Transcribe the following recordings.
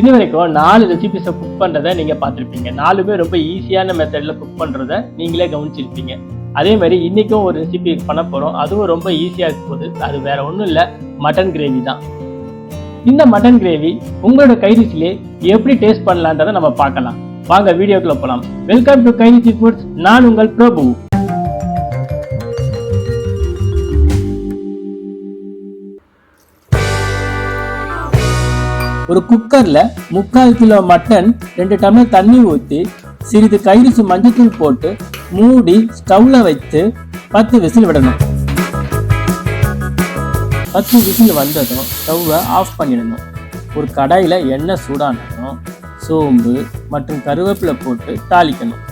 இது வரைக்கும் நாலு ரெசிபிஸை குக் பண்ணுறதை நீங்கள் பார்த்துருப்பீங்க. நாலுமே ரொம்ப ஈஸியான மெத்தடில் குக் பண்ணுறத நீங்களே கவனிச்சிருப்பீங்க. அதே மாதிரி இன்றைக்கும் ஒரு ரெசிபி பண்ண போகிறோம் அதுவும் ரொம்ப ஈஸியாக இருக்க போகுது. அது வேற ஒன்றும் இல்லை. மட்டன் கிரேவி தான். இந்த மட்டன் கிரேவி உங்களோட கைரிசிலே எப்படி டேஸ்ட் பண்ணலான்றதை நம்ம பார்க்கலாம். வாங்க வீடியோக்குள்ளே போகலாம் வெல்கம் டு கைரிசி ஃபுட்ஸ் நான் உங்கள் பிரபு. ஒரு குக்கர்ல முக்கால் கிலோ மட்டன் ரெண்டு டம்ளர் தண்ணி ஊற்றி சிறிது கைரிசி மஞ்சத்தூள் போட்டு மூடி ஸ்டவ்ல வைத்து பத்து விசில் விடணும். பத்து விசில் வந்ததும் ஸ்டவ்வை ஆஃப் பண்ணிடணும். ஒரு கடாயில் எண்ணெய் சூடானதும் சோம்பு மற்றும் கருவேப்பிலை போட்டு தாளிக்கணும்.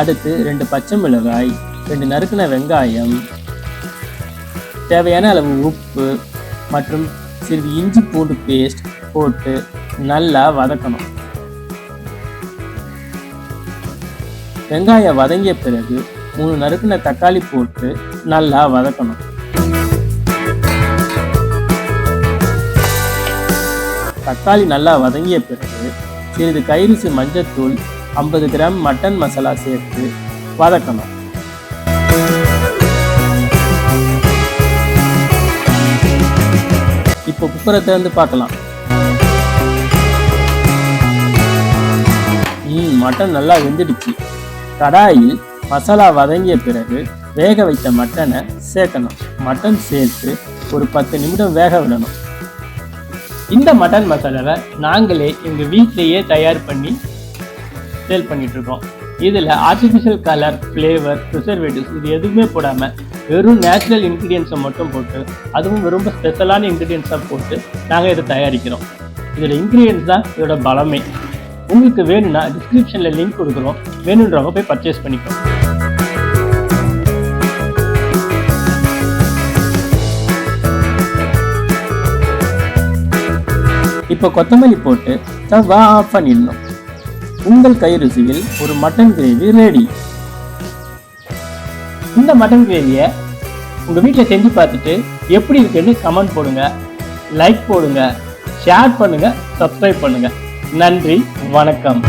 அடுத்து ரெண்டு பச்சை மிளகாய் ரெண்டு நறுக்கின வெங்காயம் தேவையான அளவு உப்பு மற்றும் சிறிது இஞ்சி பூண்டு பேஸ்ட் போட்டு நல்லா வதக்கணும். வெங்காயம் வதங்கிய பிறகு மூணு நறுக்கின தக்காளி போட்டு நல்லா வதக்கணும். தக்காளி நல்லா வதங்கிய பிறகு சிறிது கைரிசு மஞ்சத்தூள் ஐம்பது கிராம் மட்டன் மசாலா சேர்த்து வதக்கணும். இப்போ குக்கரை திறந்து பார்க்கலாம். மட்டன் நல்லா வெந்துடுச்சு. கடாயில் மசாலா வதங்கிய பிறகு வேக வைத்த மட்டனை சேர்க்கணும். மட்டன் சேர்த்து ஒரு பத்து நிமிடம் வேக விடணும். இந்த மட்டன் மசாலாவை நாங்களே எங்கள் வீட்டிலேயே தயார் பண்ணி சேல் பண்ணிகிட்ருக்கோம் இதில் ஆர்டிஃபிஷியல் கலர் ஃப்ளேவர் ப்ரிசர்வேட்டிவ்ஸ் இது எதுவுமே போடாமல் வெறும் நேச்சுரல் இன்க்ரீடியன்ஸை மட்டும் போட்டு அதுவும் ரொம்ப ஸ்பெஷலான இன்க்ரீடியன்ஸாக போட்டு நாங்கள் இதை தயாரிக்கிறோம். இதோட இன்க்ரீடியன்ஸ் தான் இதோட பலமே. உங்களுக்கு வேணும்னா டிஸ்கிரிப்ஷனில் லிங்க் கொடுக்குறோம். வேணுன்றவங்க போய் பர்ச்சேஸ் பண்ணிக்கோ இப்போ கொத்தமல்லி போட்டு ஸ்டவ்வை ஆஃப் பண்ணிடணும். உங்கள் கை ருசியில் ஒரு மட்டன் கிரேவி ரெடி இந்த மட்டன் கிரேவியை உங்கள் வீட்டில் செஞ்சு பார்த்துட்டு எப்படி இருக்குன்னு கமெண்ட் போடுங்க லைக் போடுங்க ஷேர் பண்ணுங்க சப்ஸ்கிரைப் பண்ணுங்கள் நன்றி வணக்கம்.